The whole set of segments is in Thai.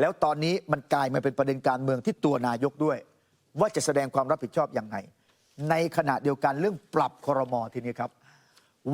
แล้วตอนนี้มันกลายมาเป็นประเด็นการเมืองที่ตัวนายกด้วย ว่าจะแสดงความรับผิดชอบยังไง ในขณะเดียวกันเรื่องปรับครมทีนี้ครับ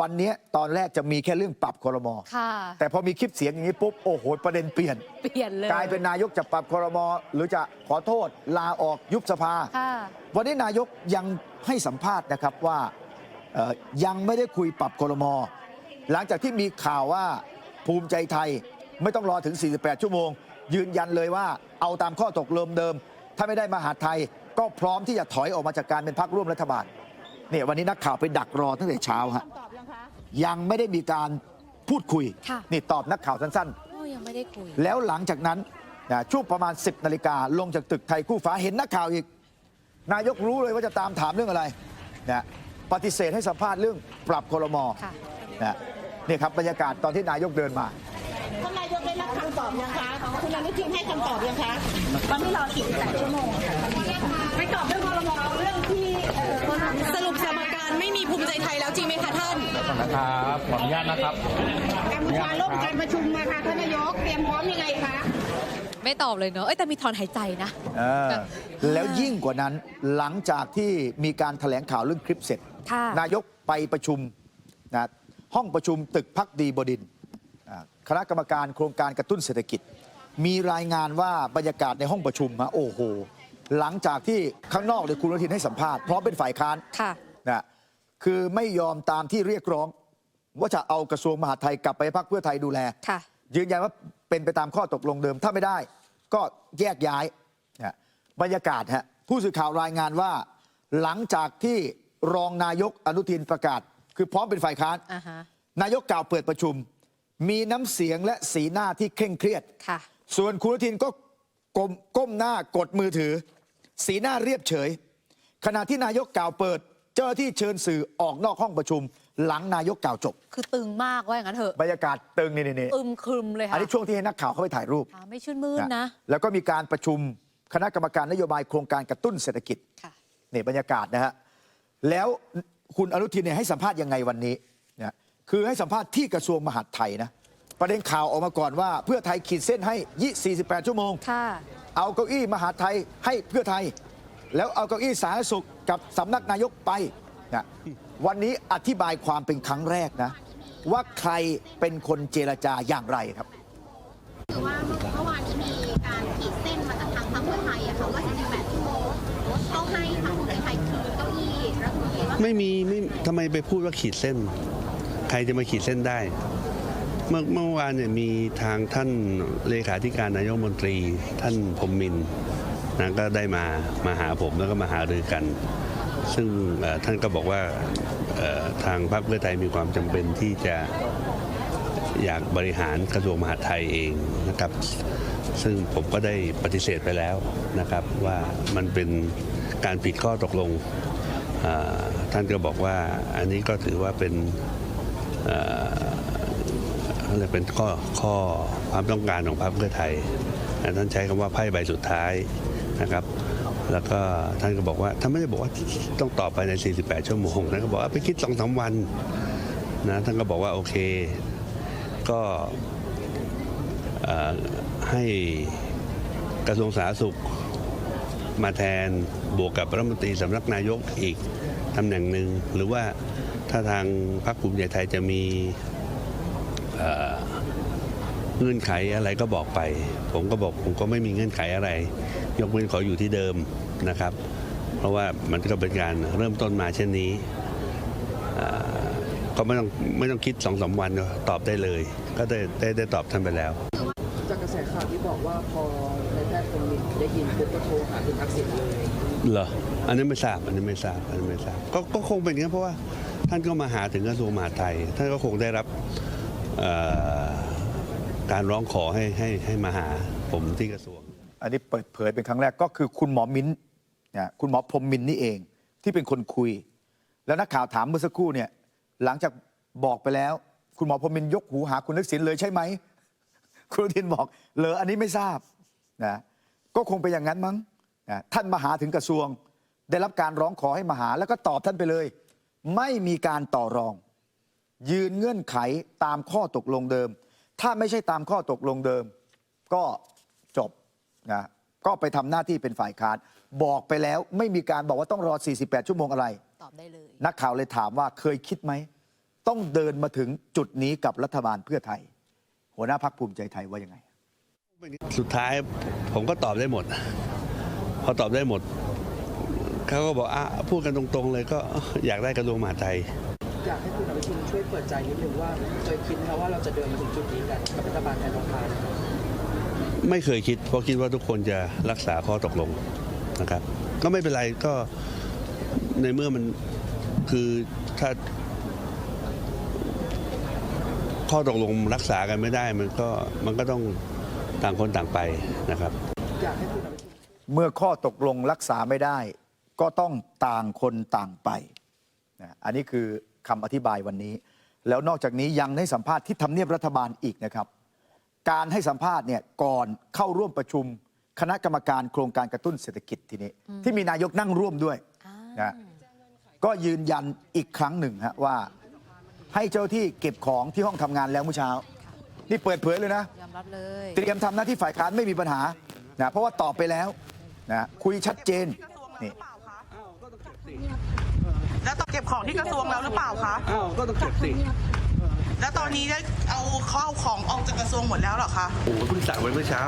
วันนี้ตอนแรกจะมีแค่เรื่องปรับครมค่ะแต่พอมีคลิปเสียงอย่างนี้ปุ๊บโอ้โหประเด็นเปลี่ยน เปลี่ยนเลยกลายเป็นนายกจะปรับครมหรือจะขอโทษลาออกยุบสภา ค่ะวันนี้นายกยังให้สัมภาษณ์นะครับว่าเอ่อยังไม่ได้คุยปรับครม หลังจากที่มีข่าวว่าภูมิใจไทยไม่ต้องรอถึง 48 ชั่วโมง ยืนยันเลยว่าเอาตามข้อตกลงเดิม ถ้าไม่ได้มหาดไทยก็พร้อมที่จะถอยออกมาจากการเป็นพรรคร่วมรัฐบาลเนี่ยวันนี้นักข่าวไปดักรอตั้งแต่เช้าฮะคำตอบยังคะยังไม่ได้มีการพูดคุยค่ะนี่ตอบนักข่าวสั้นๆโอ้ยังไม่ได้คุยแล้วหลังจากนั้นนะช่วงประมาณ 10นาฬิกาลงจากตึกไทยคู่ฟ้าเห็นนักข่าวอีก นายกรู้เลยว่าจะตามถามเรื่องอะไรนะปฏิเสธให้สัมภาษณ์เรื่องปรับครมค่ะนะนี่ครับบรรยากาศตอนที่นายกเดินมาำตอบยังคะคุณอนุทินให้คำตอบยังคะวันที่รอ48ชั่วโมงค่ะไม่ตอบเรื่องพรมเรื่องที่เอ่อสรุปสมการไม่มีภูมิใจไทยแล้วจริงไหมคะท่านนะครับขออนุญาตนะครับกัมพูชาล่มการประชุมมาค่ะท่านนายกเตรียมพร้อมยังไงคะไม่ตอบเลยเนอะเอ้ยแต่มีถอนหายใจนะเออแล้วยิ่งกว่านั้นหลังจากที่มีการแถลงข่าวเรื่องคลิปเสร็จค่ะนายกไปประชุมนะห้องประชุมตึกพักดีบดินทร์อ่า คณะกรรมการโครงการกระตุ้นเศรษฐกิจ มีรายงานว่าบรรยากาศในห้องประชุมฮะโอ้โห หลังจากที่ข้างนอกเลยคุณอนุทินให้สัมภาษณ์พร้อมเป็นฝ่ายค้านค่ะนะคือไม่ยอมตามที่เรียกร้อง ว่าจะเอากระทรวงมหาดไทยกลับไปให้พักเพื่อไทยดูแล ค่ะยืนยันว่าเป็นไปตามข้อตกลงเดิมถ้าไม่ได้ ก็แยกย้ายนะบรรยากาศฮะผู้สื่อข่าวรายงานว่า หลังจากที่รองนายกอนุทินประกาศ คือพร้อมเป็นฝ่ายค้าน อ่าฮะนายกกล่าวเปิดประชุม มีน้ำเสียงและสีหน้าที่เคร่งเครียด ค่ะ ส่วนคุณอนุทินก็ก้มก้มหน้ากดมือถือ สีหน้าเรียบเฉย ขณะที่นายกกล่าวเปิด เจ้าหน้าที่เชิญสื่อออกนอกห้องประชุม หลังนายกกล่าวจบ คือตึงมากว่าอย่างนั้นเถอะ บรรยากาศตึงนี่นี่นี่อึมครึมเลยอัค่ะนนี้ช่วงที่ให้นักข่าวเข้าไปถ่ายรูปอ่าไม่ชื่นมื่นนะ แล้วก็มีการประชุมคณะกรรมการนโยบายโครงการกระตุ้นเศรษฐกิจ ค่ะ นี่บรรยากาศนะฮะ แล้วคุณอนุทินเนี่ยให้สัมภาษณ์ยังไงวันนี้นะ คือให้สัมภาษณ์ที่กระทรวงมหาดไทยนะ ประเด็นข่าวออกมาก่อนว่า เพื่อไทยขีดเส้นให้48 ชั่วโมง ค่ะ เอาเก้าอี้มหาดไทยให้เพื่อไทย แล้วเอาเก้าอี้สาธารณสุขกับสำนักนายกไปนะวันนี้อธิบายความเป็นครั้งแรกนะ ว่าใครเป็นคนเจรจาอย่างไรครับ คือว่าเมื่อวานนี้มีการขีดเส้นมาจากทางพรรคเพื่อไทยอะค่ะว่า48ชั่วโมงเขาให้ทางภูมิใจไทยคืนเก้าอี้รัฐมนตรีว่าไม่มีไม่ทำไมไปพูดว่าขีดเส้น ใครจะมาขีดเส้นได้ เมื่อเมื่อวานเนี่ยมีทางท่านเลขาธิการนายกรัฐมนตรี ท่านพรมมินนะก็ได้มามาหาผมแล้วก็มาหารือกัน ซึ่งท่านก็บอกว่าทางพรรคเพื่อไทยมีความจำเป็นที่จะอยากบริหารกระทรวงมหาดไทยเองนะครับ ซึ่งผมก็ได้ปฏิเสธไปแล้วนะครับว่ามันเป็นการผิดข้อตกลง ท่านก็บอกว่าอันนี้ก็ถือว่าเป็น เอ่ออะไรเป็นข้อข้อความต้องการของพรรคเพื่อไทยท่านใช้คำว่าไพ่ใบสุดท้ายนะครับ แล้วก็ท่านก็บอกว่าท่านไม่ได้บอกว่าต้องตอบภายใน 48 ชั่วโมงท่านก็บอกว่าไปคิดสองสามวันนะท่านก็บอกว่าโอเค ก็ให้กระทรวงสาธารณสุขมาแทนบวกกับรัฐมนตรีสำนักนายกอีกตำแหน่งหนึ่งหรือว่า ถ้าทางพรรคภูมิใจไทยจะมีเอ่อเงื่อนไขอะไรก็บอกไป ผมก็บอกผมก็ไม่มีเงื่อนไขอะไร ยกเว้นขออยู่ที่เดิมนะครับ เพราะว่ามันก็เป็นการเริ่มต้นมาเช่นนี้เอ่อก็ไม่ต้องไม่ต้องคิดสองสามวันก็ตอบได้เลย ก็ได้ได้ได้ตอบท่านไปแล้ว จากกระแสข่าวที่บอกว่าพอนายแพทย์คนมินได้ยินปุ๊บก็โทรหาคุณทักษิณเลยเหรออันนี้ไม่ทราบอันนี้ไม่ทราบอันนี้ไม่ทราบก็ก็คงเป็นอย่างนั้นเพราะว่า ท่านก็มาหาถึงกระทรวงมหาดไทย ท่านก็คงได้รับการร้องขอให้ให้ให้มาหาผมที่กระทรวง อันนี้เปิดเผยเป็นครั้งแรกก็คือคุณหมอมิ้นนะคุณหมอพรมมินนี่เองที่เป็นคนคุย แล้วนักข่าวถามเมื่อสักครู่เนี่ยหลังจากบอกไปแล้ว คุณหมอพรมมินยกหูหาคุณทักษิณเลยใช่ไหมคุณทินบอกเลออันนี้ไม่ทราบนะก็คงเป็นอย่างนั้นมั้งนะท่านมาหาถึงกระทรวง ได้รับการร้องขอให้มาหาแล้วก็ตอบท่านไปเลย ไม่มีการต่อรอง ยืนเงื่อนไขตามข้อตกลงเดิม ถ้าไม่ใช่ตามข้อตกลงเดิม ก็จบนะก็ไปทำหน้าที่เป็นฝ่ายค้านบอกไปแล้วไม่มีการบอกว่าต้องรอ 48 ชั่วโมงอะไร ตอบได้เลย นักข่าวเลยถามว่าเคยคิดไหม ต้องเดินมาถึงจุดนี้กับรัฐบาลเพื่อไทย หัวหน้าพักภูมิใจไทยว่ายังไง สุดท้ายผมก็ตอบได้หมด พอตอบได้หมด เขาก็บอกอะพูดกันตรงๆเลยก็อยากได้กระทรวงมหาดไทย อยากให้คุณอนุทินช่วยเปิดใจนิดนึงว่าเคยคิดไหมคะว่าเราจะเดินมาถึงจุดนี้กันกับรัฐบาลไทยรักไทยไม่เคยคิด เพราะคิดว่าทุกคนจะรักษาข้อตกลงนะครับ ก็ไม่เป็นไรก็ในเมื่อมันคือถ้าข้อตกลงรักษากันไม่ได้มันก็มันก็ต้องต่างคนต่างไปนะครับอยากให้คุณอนุทินเมื่อข้อตกลงรักษาไม่ได้ ก็ต้องต่างคนต่างไปนะอันนี้คือคำอธิบายวันนี้ แล้วนอกจากนี้ยังให้สัมภาษณ์ที่ทำเนียบรัฐบาลอีกนะครับ การให้สัมภาษณ์เนี่ยก่อนเข้าร่วมประชุมคณะกรรมการโครงการกระตุ้นเศรษฐกิจทีนี้ ที่มีนายกนั่งร่วมด้วยอ่านะก็ยืนยันอีกครั้งหนึ่งฮะว่า ให้เจ้าที่เก็บของที่ห้องทำงานแล้วเมื่อเช้า นี่เปิดเผยเลยนะยอมรับเลยเตรียมทำหน้าที่ฝ่ายค้านไม่มีปัญหานะเพราะว่าตอบไปแล้วนะคุยชัดเจนนี่ แล้วต้องเก็บของที่กระทรวงแล้วหรือเปล่าคะ อ้าวก็ต้องเก็บสิแล้วตอนนี้ได้เอาข้าวของออกจากกระทรวงหมดแล้วเหรอคะ โอ้โหเพิ่งสั่งไปเมื่อเช้า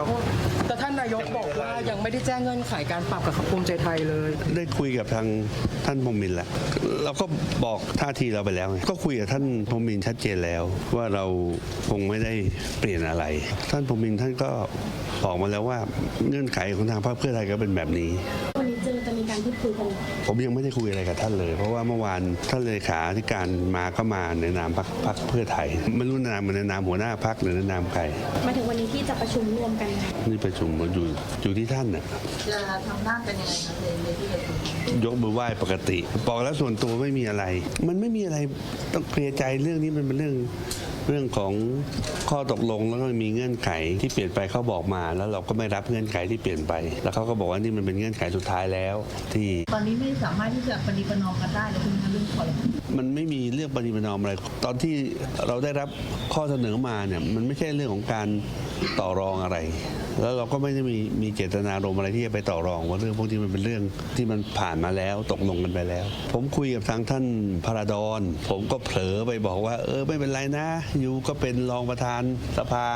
แต่ท่านนายกบอกว่ายังไม่ได้แจ้งเงื่อนไขการปรับกับภูมิใจไทยเลย ได้คุยกับทางท่านพงมินทร์แล้วเราก็บอกท่าทีเราไปแล้วไงก็คุยกับท่านพงมินทร์ชัดเจนแล้ว ว่าเราคงไม่ได้เปลี่ยนอะไร ท่านพงมินทร์ท่านก็บอกมาแล้วว่าเงื่อนไขของทางพรรคเพื่อไทยก็เป็นแบบนี้ วันนี้เจอจะมีการพูดคุยกันผมยังไม่ได้คุยอะไรกับท่านเลย เพราะว่าเมื่อวานท่านเลขาธิการมาก็มาในนามพรรคพรรคเพื่อไทยไม่รู้ในนามในนามหัวหน้าพรรคหรือในนามใครมาถึงวันนี้ที่จะประชุมรวมกันนี่ประชุมอยู่อยู่ที่ท่านน่ะจะทำหน้ากันยังไงคะในในที่ประชุมยกมือไหว้ปกติบอกแล้วส่วนตัวไม่มีอะไร มันไม่มีอะไรต้องเคลียร์ใจเรื่องนี้มันเป็นเรื่อง เรื่องของข้อตกลงแล้วก็มีเงื่อนไขที่เปลี่ยนไปเขาบอกมา แล้วเราก็ไม่รับเงื่อนไขที่เปลี่ยนไป แล้วเขาก็บอกว่านี่มันเป็นเงื่อนไขสุดท้ายแล้ว ที่ตอนนี้ไม่สามารถที่จะปฏิปนอมกันได้เลยคุณเรื่องขอ มันไม่มีเรื่องปฏิบัตินอมอะไร ตอนที่เราได้รับข้อเสนอมาเนี่ยมันไม่ใช่เรื่องของการต่อรองอะไร แล้วเราก็ไม่ได้มีมีเจตนารมณ์อะไรที่จะไปต่อรอง ว่าเรื่องพวกนี้มันเป็นเรื่องที่มันผ่านมาแล้วตกลงกันไปแล้ว ผมคุยกับทางท่านพระราดอนผมก็เผลอไปบอกว่า เออไม่เป็นไรนะอยู่ก็เป็นรองประธานสภา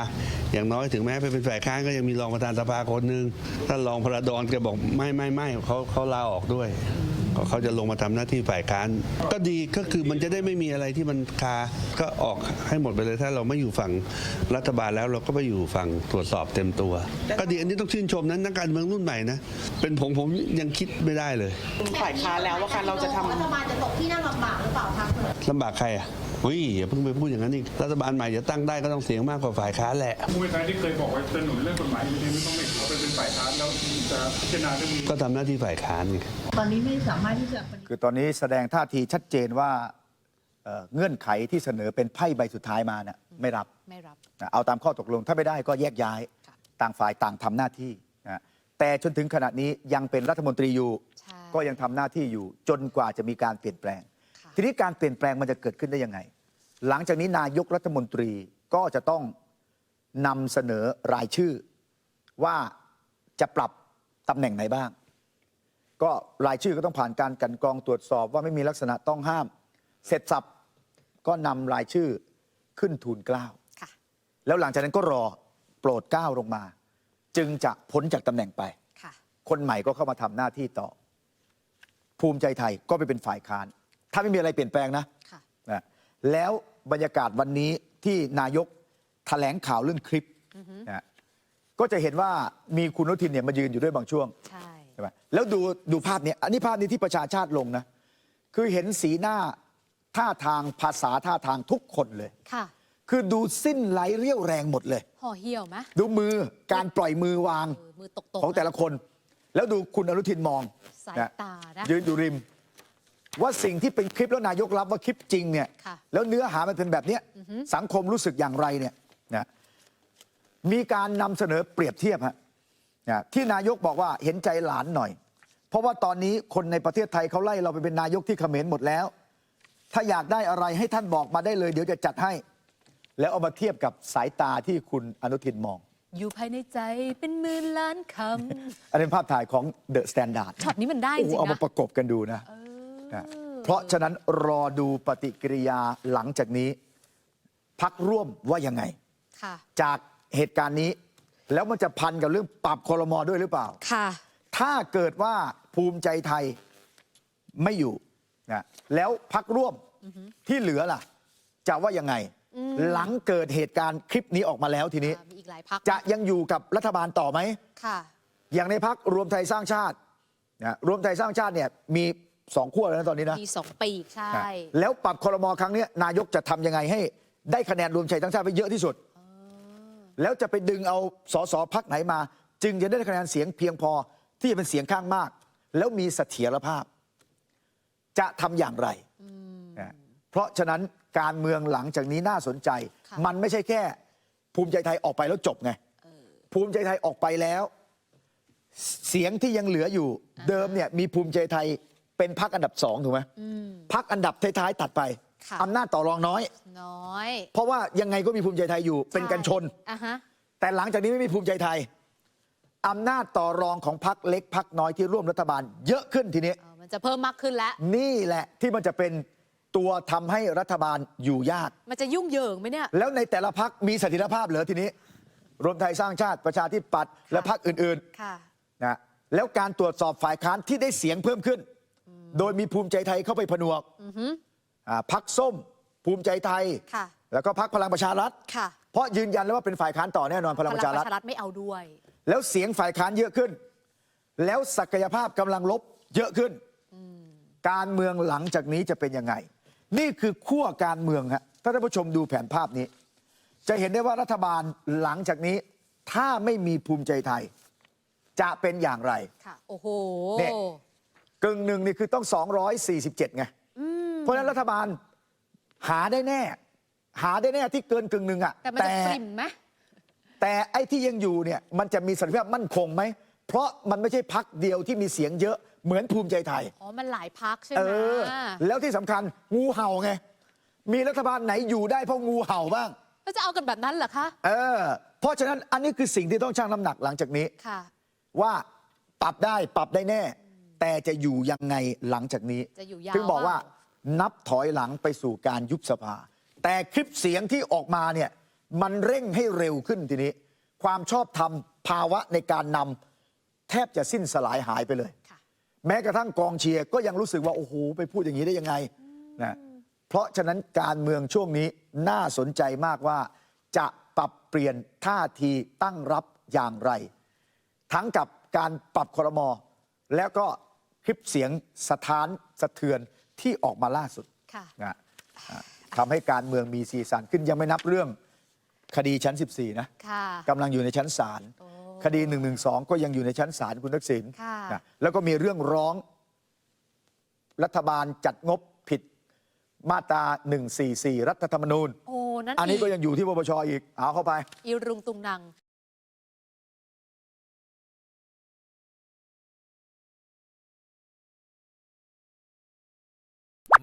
อย่างน้อยถึงแม้ไปเป็นฝ่ายค้านก็ยังมีรองประธานสภาคนหนึ่งท่านรองพระราดอนแกบอกไม่ไม่ไม่เขาเขาลาออกด้วย เขาจะลงมาทำหน้าที่ฝ่ายค้าน ก็ดีก็คือมันจะได้ไม่มีอะไรที่มันคาก็ออกให้หมดไปเลยถ้าเราไม่อยู่ฝั่งรัฐบาลแล้วเราก็ไปอยู่ฝั่งตรวจสอบเต็มตัว ก็ดีอันนี้ต้องชื่นชมนั้นนักการเมืองรุ่นใหม่นะเป็นผมผมยังคิดไม่ได้เลยฝ่ายค้านแล้วว่าค่ะเราจะทำรัฐบาลจะตกที่นั่งลำบากหรือเปล่าคะลำบากใครอะเฮ้ยอย่าเพิ่งไปพูดอย่างนั้นอีกรัฐบาลใหม่จะตั้งได้ก็ต้องเสียงมากกว่าฝ่ายค้านแหละภูมิใจไทยที่เคยบอกว่าจะหนุนเรื่องกฎหมายอยู่ดีไม่ต้องไม่เขาไปเป็นฝ่ายค้านแล้วจะพิจารณาเรื่องนี้ก็ทำหน้าที่ฝ่ายค้านไงตอนนี้ไม่สามารถที่จะคือตอนนี้แสดงท่าทีชัดเจนว่าเอ่อเงื่อนไขที่เสนอเป็นไพ่ใบสุดท้ายมาน่ะไม่รับไม่รับ นะเอาตามข้อตกลงถ้าไม่ได้ก็แยกย้าย ค่ะ ต่างฝ่ายต่างทำหน้าที่นะแต่จนถึงขณะนี้ยังเป็นรัฐมนตรีอยู่ ใช่ ก็ยังทำหน้าที่อยู่จนกว่าจะมีการเปลี่ยนแปลงค่ะ ทีนี้การเปลี่ยนแปลงมันจะเกิดขึ้นได้ยังไง หลังจากนี้นายกรัฐมนตรีก็จะต้องนำเสนอรายชื่อ ว่าจะปรับตำแหน่งไหนบ้าง ก็รายชื่อก็ต้องผ่านการกลันกรองตรวจสอบว่าไม่มีลักษณะต้องห้าม เสร็จสับก็นำรายชื่อขึ้นทูลเกล้าค่ะ แล้วหลังจากนั้นก็รอโปรดเกล้าลงมา จึงจะพ้นจากตำแหน่งไป ค่ะ คนใหม่ก็เข้ามาทำหน้าที่ต่อ ภูมิใจไทยก็ไปเป็นฝ่ายค้าน ถ้าไม่มีอะไรเปลี่ยนแปลงนะค่ะ นะแล้วบรรยากาศวันนี้ที่นายกแถลงข่าวเรื่องคลิปนะก็จะเห็นว่ามีคุณอนุทินเนี่ยมายืนอยู่ด้วยบางช่วง ใช่ ใช่ไหมแล้วดูดูภาพเนี้ยอันนี้ภาพนี้ที่ประชาชาติลงนะ คือเห็นสีหน้าท่าทางภาษาท่าทางทุกคนเลย ค่ะ คือดูสิ้นไหลเรี่ยวแรงหมดเลย ห่อเหี่ยวไหมดูมือการปล่อยมือวางเออมือตกๆของแต่ละคน แล้วดูคุณอนุทินมองสายตานะยืนอยู่ริม ว่าสิ่งที่เป็นคลิปแล้วนายกรับว่าคลิปจริงเนี่ยค่ะแล้วเนื้อหามันเป็นแบบเนี้ยสังคมรู้สึกอย่างไรเนี่ยนะมีการนำเสนอเปรียบเทียบฮะนะที่นายกบอกว่าเห็นใจหลานหน่อย เพราะว่าตอนนี้คนในประเทศไทยเขาไล่เราไปเป็นนายกที่เขมรหมดแล้ว ถ้าอยากได้อะไรให้ท่านบอกมาได้เลย เดี๋ยวจะจัดให้ แล้วเอามาเทียบกับสายตาที่คุณอนุทินมอง อยู่ภายในใจเป็นหมื่นล้านคอันนี้ภาพถ่ายของเดอะสแตนดาร์ดำช็อตนี้มันได้จโอ้ริงเอามานะประกบกันดูนะเออ นะเพราะฉะนั้นรอดูปฏิกิริยาหลังจากนี้ พักร่วมว่ายังไงค่ะจากเหตุการณ์นี้ แล้วมันจะพันกับเรื่องปรับคอรมอด้วยหรือเปล่าค่ะถ้าเกิดว่าภูมิใจไทยไม่อยู่นะแล้วพักร่วมที่เหลือล่ะ จะว่ายังไง หลังเกิดเหตุการณ์คลิปนี้ออกมาแล้วทีนี้มีอีกหลายพักจะยังอยู่กับรัฐบาลต่อไหมค่ะอย่างในพักรวมไทยสร้างชาตินะรวมไทยสร้างชาติเนี่ยมี สองขั้วแล้วนะตอนนี้นะ มีสองปีกใช่นะแล้วปรับคอรมอครั้งเนี้ยนายกจะทำยังไงให้ได้คะแนนรวมไทยสร้างชาติไปเยอะที่สุด แล้วจะไปดึงเอาสสพักไหนมา จึงจะได้คะแนนเสียงเพียงพอที่จะเป็นเสียงข้างมาก แล้วมีเสถียรภาพ จะทำอย่างไรนะเพราะฉะนั้นการเมืองหลังจากนี้น่าสนใจ ค่ะ มันไม่ใช่แค่ ภูมิใจไทยออกไปแล้วจบไง ภูมิใจไทยออกไปแล้ว เสียงที่ยังเหลืออยู่ เดิมเนี่ยมีภูมิใจไทย เป็นพักอันดับสองถูกไหมพักอันดับท้ายๆตัดไปค่ะอำนาจต่อรองน้อย น้อย เพราะว่ายังไงก็มีภูมิใจไทยอยู่เป็นกันชนอะฮะแต่หลังจากนี้ไม่มีภูมิใจไทยอำนาจต่อรองของพักเล็กพักน้อยที่ร่วมรัฐบาล เยอะขึ้นทีนี้เออมันจะเพิ่มมากขึ้นแล้ว นี่แหละที่มันจะเป็นตัวทำให้รัฐบาลอยู่ยาก มันจะยุ่งเหยิงไหมเนี่ย แล้วในแต่ละพักมีเสถียรภาพเหรอทีนี้ รวมไทยสร้างชาติประชาธิปัตย์และพักอื่นค่ะๆนะแล้วการตรวจสอบฝ่ายค้านที่ได้เสียงเพิ่มขึ้น โดยมีภูมิใจไทยเข้าไปผนวกอ่าพักส้ม ภูมิใจไทยค่ะแล้วก็พักพลังประชารัฐค่ะเพราะยืนยันแล้วว่าเป็นฝ่ายค้านต่อแน่นอนพพลัลังงปประระชารัฐชารัฐไม่เอาด้วย แล้วเสียงฝ่ายค้านเยอะขึ้น แล้วศักยภาพกำลังลบเยอะขึ้น การเมืองหลังจากนี้จะเป็นยังไง นี่คือขั้วการเมืองฮะถ้าท่านผู้ชมดูแผนภาพนี้ จะเห็นได้ว่ารัฐบาลหลังจากนี้ถ้าไม่มีภูมิใจไทย จะเป็นอย่างไร ค่ะ โอ้โหเนี่ย กึ่งหนึ่งนี่คือต้อง 247 ไง เพราะฉะนั้นรัฐบาลหาได้แน่ หาได้แน่ที่เกินกึ่งหนึ่งอะแต่มันจะปริ่มไหมแต่ไอ้ที่ยังอยู่เนี่ยมันจะมีสันติภาพมั่นคงไหม เพราะมันไม่ใช่พักเดียวที่มีเสียงเยอะเหมือนภูมิใจไทย อ๋อ มันหลายพักใช่เอไหมอแล้วที่สำคัญงูเห่าไง มีรัฐบาลไหนอยู่ได้เพราะงูเห่าบ้างแล้วจะเอากันแบบนั้นเหรอคะ เออ เพราะฉะนั้นอันนี้คือสิ่งที่ต้องชั่งน้ำหนักหลังจากนี้ ค่ะ ว่าปรับได้ปรับได้แน่ แต่จะอยู่ยังไงหลังจากนี้จะอยู่ยาวถึงบอกว่าเปล่ นับถอยหลังไปสู่การยุบสภา แต่คลิปเสียงที่ออกมาเนี่ยมันเร่งให้เร็วขึ้นทีนี้ ความชอบธรรมภาวะในการนำแทบจะสิ้นสลายหายไปเลย ค่ะ แม้กระทั่งกองเชียร์ก็ยังรู้สึกว่า โอ้โห ไปพูดอย่างนี้ได้ยังไงนะเพราะฉะนั้นการเมืองช่วงนี้น่าสนใจมากว่า จะปรับเปลี่ยนท่าทีตั้งรับอย่างไร ทั้งกับการปรับครมอ แล้วก็คลิปเสียงสถานสะเทือนที่ออกมาล่าสุดค่ะนะอ่าทำให้การเมืองมีสีสันขึ้นยังไม่นับเรื่องคดีชั้น 14 นะค่ะกำลังอยู่ในชั้นศาลโอ้คดี 112 ก็ยังอยู่ในชั้นศาลคุณทักษิณค่ะนะแล้วก็มีเรื่องร้อง รัฐบาลจัดงบผิดมาตรา 144 รัฐธรรมนูญโอ้นั่นอันนี้ก็อียังอยู่ที่ปปชอีก เอาเข้าไป อีรุงตุงนัง